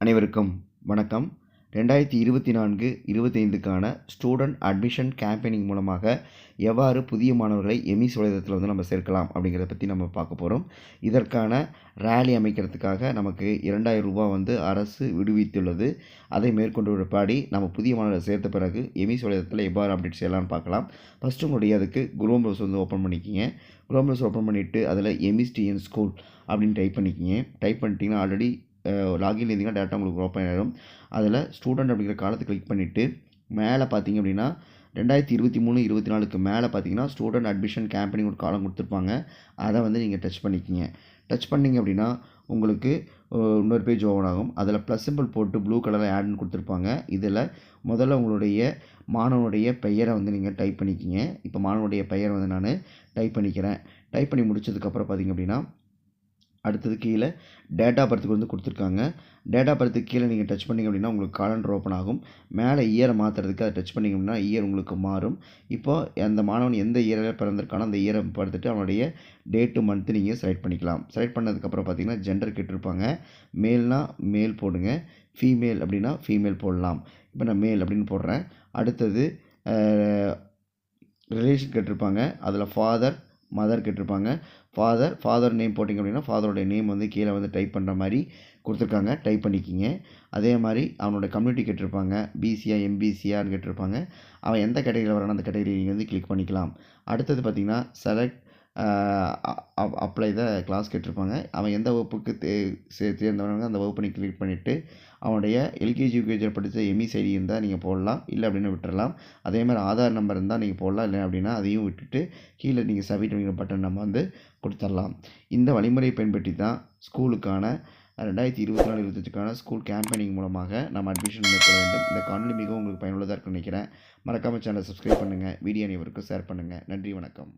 அனைவருக்கும் வணக்கம். ரெண்டாயிரத்தி இருபத்தி நான்கு இருபத்தைந்துக்கான ஸ்டூடெண்ட் அட்மிஷன் கேம்பெயினிங் மூலமாக எவ்வாறு புதிய மாணவர்களை எமிஸ் வலைதளத்தில் வந்து நம்ம சேர்க்கலாம் அப்படிங்கிறத பற்றி நம்ம பார்க்க போகிறோம் இதற்கான ரேலி அமைக்கிறதுக்காக நமக்கு இரண்டாயிரம் ரூபாய் வந்து அரசு விடுவித்துள்ளது. அதை மேற்கொண்டு பாடி நம்ம புதிய மாணவர்களை சேர்த்த பிறகு எமிஸ் வலைதளத்தில் எவ்வாறு அப்டேட் செய்யலாம்னு பார்க்கலாம். ஃபஸ்ட்டு உங்களுடைய அதுக்கு குரோம் ப்ரௌஸ் வந்து ஓப்பன் பண்ணிக்கிங்க. குரோம் ப்ரௌஸ் ஓப்பன் பண்ணிவிட்டு அதில் எமிஸ்டிஎன் ஸ்கூல் அப்படின்னு டைப் பண்ணிக்கிங்க. டைப் பண்ணிட்டீங்கன்னா ஆல்ரெடி லாகின் இருந்தீங்கன்னா டேட்டா உங்களுக்கு ஓப்பன் ஆகிடும் அதில் ஸ்டூடெண்ட் அப்படிங்கிற காலத்தை கிளிக் பண்ணிவிட்டு மேலே பார்த்தீங்க அப்படின்னா ரெண்டாயிரத்தி இருபத்தி மூணு இருபத்தி நாலுக்கு மேலே பார்த்தீங்கன்னா ஸ்டூடெண்ட் அட்மிஷன் கேம்பெயினிங் ஒரு காலம் கொடுத்துருப்பாங்க. அதை வந்து நீங்கள் டச் பண்ணிக்கிங்க. டச் பண்ணிங்க அப்படின்னா உங்களுக்கு இன்னொரு பேஜ் ஓப்பன் ஆகும். அதில் ப்ளஸ் சிம்பிள் போட்டு ப்ளூ கலரில் ஆட்னு கொடுத்துருப்பாங்க. இதில் முதல்ல உங்களுடைய மாணவனுடைய பெயரை வந்து நீங்கள் டைப் பண்ணிக்கிங்க. இப்போ மாணவனுடைய பெயரை வந்து நான் டைப் பண்ணிக்கிறேன். டைப் பண்ணி முடிச்சதுக்கப்புறம் பார்த்திங்க அப்படின்னா அடுத்தது கீழே டேட்டா பர்த்துக்கு வந்து கொடுத்துருக்காங்க. டேட்டா பர்த்துக்கு கீழே நீங்கள் டச் பண்ணிங்க அப்படின்னா உங்களுக்கு காலண்டர் ஓப்பன் ஆகும். மேலே இயரை மாற்றுறதுக்கு அதை டச் பண்ணிங்க அப்படின்னா இயர் உங்களுக்கு மாறும். இப்போது அந்த மாணவன் எந்த இயரில் பிறந்திருக்கானோ அந்த இயரை படுத்துட்டு அவனுடைய டேட்டு மந்த்து நீங்கள் செலக்ட் பண்ணிக்கலாம். செலக்ட் பண்ணதுக்கப்புறம் பார்த்தீங்கன்னா ஜெண்டர் கேட்டிருப்பாங்க மேல்னா மேல் போடுங்க. ஃபீமேல் அப்படின்னா ஃபீமேல் போடலாம். இப்போ நான் மேல் அப்படின்னு போடுறேன். அடுத்தது ரிலேஷன் கேட்டிருப்பாங்க அதில் ஃபாதர் மதர் கேட்டிருப்பாங்க. ஃபாதர் ஃபாதர் நேம் போட்டிங்க அப்படின்னா ஃபாதரோடைய நேம் வந்து கீழே வந்து டைப் பண்ணுற மாதிரி கொடுத்துருக்காங்க. டைப் பண்ணிக்கிங்க. அதே மாதிரி அவனோட கம்யூனிட்டி கேட்டிருப்பாங்க. பிசியா எம்பிசியான்னு கேட்டிருப்பாங்க. அவன் எந்த கேட்டகரியில் வரானோ அந்த கேட்டகரி நீங்கள் வந்து கிளிக் பண்ணிக்கலாம். அடுத்தது பார்த்திங்கன்னா செலக்ட் அப்ளை த கிளாஸ் கேட்டிருப்பாங்க. அவன் எந்த வகுப்புக்கு தே தேர்ந்தவனாங்க அந்த வகுப்பு நீங்கள் கிளிக் பண்ணிவிட்டு அவனுடைய எல்கேஜி யூகேஜியில் படித்த எம்இ ஐடி இருந்தால் நீங்கள் போடலாம். இல்லை அப்படின்னு விட்டுறலாம். அதே மாதிரி ஆதார் நம்பர் இருந்தால் நீங்கள் போடலாம். இல்லை அப்படின்னா அதையும் விட்டுட்டு கீழே நீங்கள் சப்மிட் அப்படிங்கிற பட்டன் நம்ம வந்து கொடுத்துடலாம். இந்த வழிமுறையை பயன்படுத்தி தான் ஸ்கூலுக்கான ரெண்டாயிரத்தி இருபத்தி நாலு இருபத்தஞ்சுக்கான ஸ்கூல் கேம்பெயினிங் மூலமாக நம்ம அட்மிஷன் மேற்கொள்ள வேண்டும். இந்த காணொலி மிகவும் உங்களுக்கு பயனுள்ளதாக இருக்குன்னு நினைக்கிறேன். மறக்காமல் சேனலை சப்ஸ்கிரைப் பண்ணுங்கள் வீடியோ அனைவருக்கும் ஷேர் பண்ணுங்கள் நன்றி வணக்கம்.